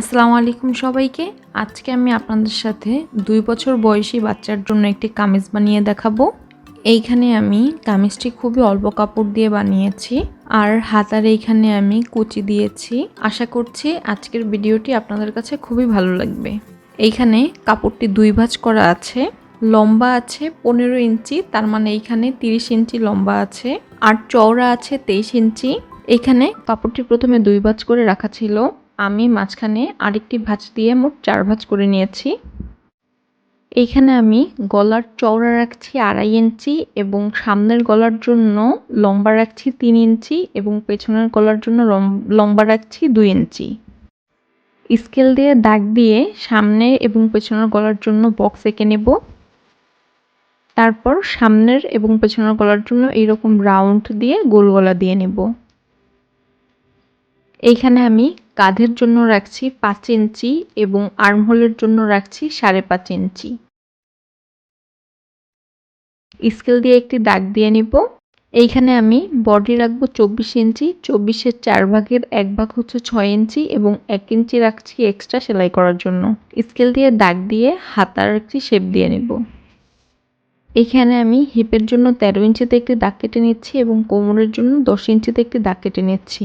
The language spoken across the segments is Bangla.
আসসালামু আলাইকুম সবাইকে। আজকে আমি আপনাদের সাথে দুই বছর বয়সী বাচ্চার জন্য একটি কামিজ বানিয়ে দেখাবো। এইখানে আমি কামিজটি খুবই অল্প কাপড় দিয়ে বানিয়েছি আর হাতার এইখানে আমি কুচি দিয়েছি। আশা করছি আজকের ভিডিওটি আপনাদের কাছে খুবই ভালো লাগবে। এইখানে কাপড়টি দুই ভাঁজ করা আছে। লম্বা আছে পনেরো ইঞ্চি, তার মানে এইখানে তিরিশ ইঞ্চি লম্বা আছে আর চওড়া আছে তেইশ ইঞ্চি। এখানে কাপড়টি প্রথমে দুই ভাঁজ করে রাখা ছিল। আমি মাঝখানে আরেকটি ভাঁজ দিয়ে মোট চার ভাঁজ করে নিয়েছি। এইখানে আমি গলার চওড়া রাখছি আড়াই ইঞ্চি এবং সামনের গলার জন্য লম্বা রাখছি তিন ইঞ্চি এবং পেছনের গলার জন্য লম- লম্বা রাখছি দুই ইঞ্চি। স্কেল দিয়ে দাগ দিয়ে সামনে এবং পেছনের গলার জন্য বক্স এঁকে নেব। তারপর সামনের এবং পেছনের গলার জন্য এইরকম রাউন্ড দিয়ে গোল গলা দিয়ে নেব। এইখানে আমি কাঁধের জন্য রাখছি পাঁচ ইঞ্চি এবং আর্মহোলের জন্য রাখছি সাড়ে পাঁচ ইঞ্চি। স্কেল দিয়ে একটি দাগ দিয়ে নিব। এইখানে আমি বডি রাখব চব্বিশ ইঞ্চি। চব্বিশের চার ভাগের এক ভাগ হচ্ছে ছয় ইঞ্চি এবং এক ইঞ্চি রাখছি এক্সট্রা সেলাই করার জন্য। স্কেল দিয়ে দাগ দিয়ে হাতার একটি শেপ দিয়ে নেব। এখানে আমি হিপের জন্য তেরো ইঞ্চিতে একটি দাগ কেটে নিচ্ছি এবং কোমরের জন্য দশ ইঞ্চিতে একটি দাগ কেটে নিচ্ছি।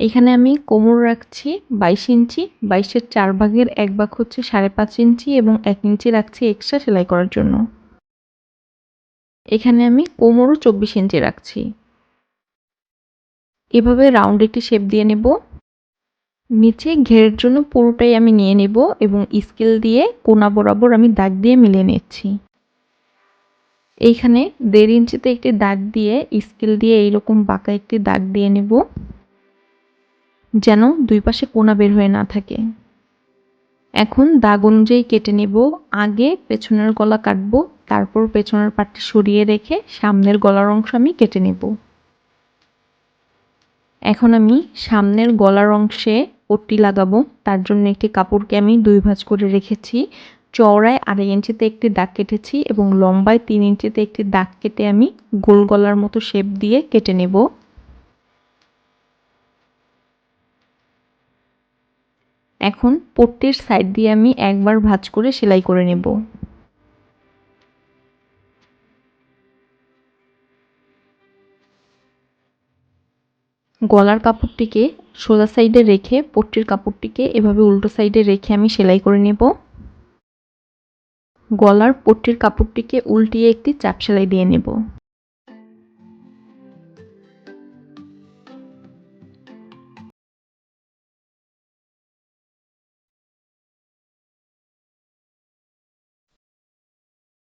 এখানে আমি কোমর রাখছি বাইশ ইঞ্চি, বাইশের চার ভাগের এক ভাগ হচ্ছে সাড়ে পাঁচ ইঞ্চি এবং এক ইঞ্চি রাখছি এক্সট্রা সেলাই করার জন্য। এখানে আমি কোমরও চব্বিশ ইঞ্চি রাখছি। এভাবে রাউন্ড একটি শেপ দিয়ে নেব। নিচে ঘেরের জন্য পুরোটাই আমি নিয়ে নেব এবং স্কেল দিয়ে কোনা বরাবর আমি দাগ দিয়ে মিলিয়ে নিচ্ছি। এইখানে দেড় ইঞ্চিতে একটি দাগ দিয়ে স্কেল দিয়ে এইরকম বাঁকা একটি দাগ দিয়ে নেব। যেন দুই পাশে কোনা বের হয়ে না থাকে। এখন দাগ অনুযায়ী কেটে নেব, আগে পেছনের গলা কাটবো, তারপর পেছনের পাটটি সরিয়ে রেখে সামনের গলার অংশ আমি কেটে নেব। এখন আমি সামনের গলার অংশে পট্টি লাগাবো, তার জন্য একটি কাপড়কে আমি দুই ভাঁজ করে রেখেছি। চওড়ায় আড়াই ইঞ্চিতে একটি দাগ কেটেছি এবং লম্বায় তিন ইঞ্চিতে একটি দাগ কেটে আমি গোল গলার মতো শেপ দিয়ে কেটে নেব। এখন পট্টির সাইড দিয়ে আমি একবার ভাঁজ করে সেলাই করে নেব। গলার কাপড়টিকে সোজা সাইডে রেখে পট্টির কাপড়টিকে এভাবে উল্টো সাইডে রেখে আমি সেলাই করে নেব। গলার পট্টির কাপড়টিকে উল্টিয়ে একটি চাপ সেলাই দিয়ে নেব।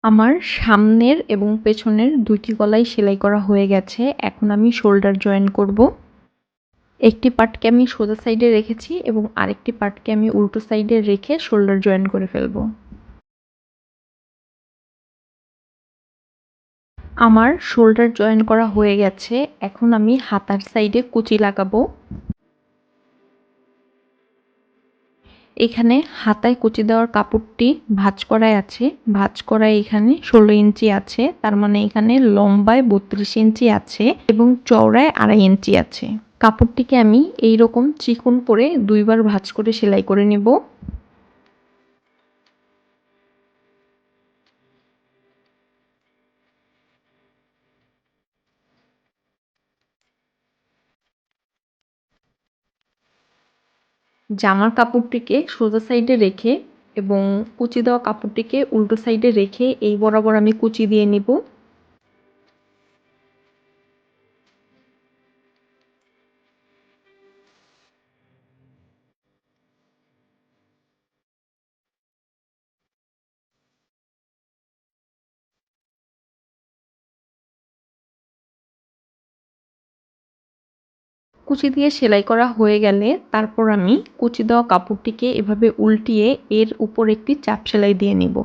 আমার সামনের এবং পেছনের দুইটি গলাই সেলাই করা হয়ে গেছে। এখন আমি শোল্ডার জয়েন করব। একটি পার্টকে আমি সোজা সাইডে রেখেছি এবং আরেকটি পার্টকে আমি উল্টো সাইডে রেখে শোল্ডার জয়েন করে ফেলব। আমার শোল্ডার জয়েন করা হয়ে গেছে। এখন আমি হাতার সাইডে কুচি লাগাবো। এখানে হাতায় কুচি দেওয়ার কাপড়টি ভাঁজ করাই আছে। ভাঁজ করাই এখানে ষোলো ইঞ্চি আছে, তার মানে এখানে লম্বায় বত্রিশ ইঞ্চি আছে এবং চওড়ায় আড়াই ইঞ্চি আছে। কাপড়টিকে আমি এই রকম চিকন করে দুইবার ভাঁজ করে সেলাই করে নেব। জামার কাপড়টিকে সোজা সাইডে রেখে এবং কুচি দেওয়া কাপড়টিকে উল্টো সাইডে রেখে এই বরাবর আমি কুচি দিয়ে নিব। কুচি দিয়ে সেলাই করা হয়ে গেলে তারপর আমি কুচি দেওয়া কাপড়টিকে এভাবে উল্টিয়ে এর উপর একটি চাপ সেলাই দিয়ে নিব।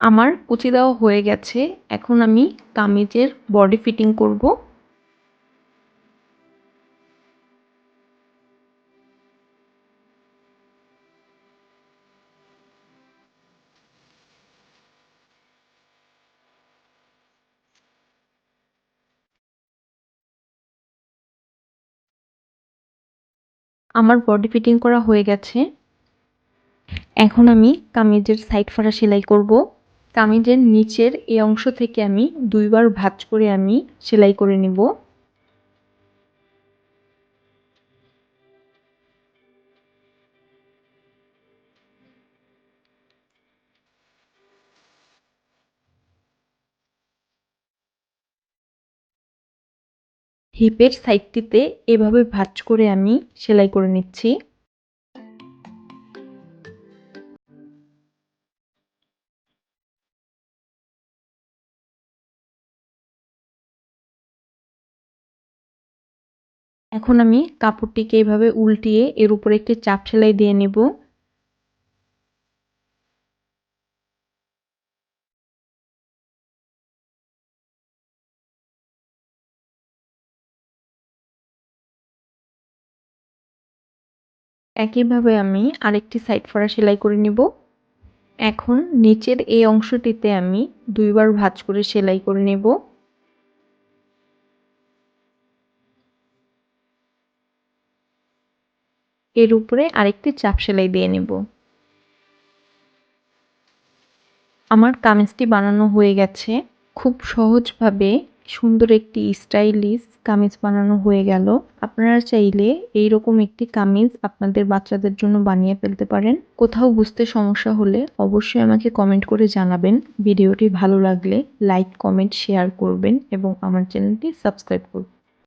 আমার কুচি দেওয়া হয়ে গেছে, এখন আমি কামিজের বডি ফিটিং করব। আমার বডি ফিটিং করা হয়ে গেছে। এখন আমি কামিজের সাইড ফাড়া সেলাই করব। কামিজের নিচের এই অংশ থেকে আমি দুইবার ভাঁজ করে আমি সেলাই করে নিব। হিপের সাইডটিতে এভাবে ভাঁজ করে আমি সেলাই করে নিচ্ছি। এখন আমি কাপড়টিকে এভাবে উল্টিয়ে এর উপরে একটি চাপ সেলাই দিয়ে নেব। একইভাবে আমি আরেকটি সাইড ফড়া সেলাই করে নিব। এখন নিচের এই অংশটিতে আমি দুইবার ভাঁজ করে সেলাই করে নেব। এর উপরে আরেকটি চাপ সেলাই দিয়ে নেব। আমার কামিজটি বানানো হয়ে গেছে। খুব সহজভাবে সুন্দর একটি স্টাইলিশ কামিজ বানানো হয়ে গেল। আপনারা চাইলে এই রকম একটি কামিজ আপনাদের বাচ্চাদের জন্য বানিয়ে ফেলতে পারেন। কোথাও বুঝতে সমস্যা হলে অবশ্যই আমাকে কমেন্ট করে জানাবেন। ভিডিওটি ভালো লাগলে লাইক কমেন্ট শেয়ার করবেন এবং আমার চ্যানেলটি সাবস্ক্রাইব করবেন।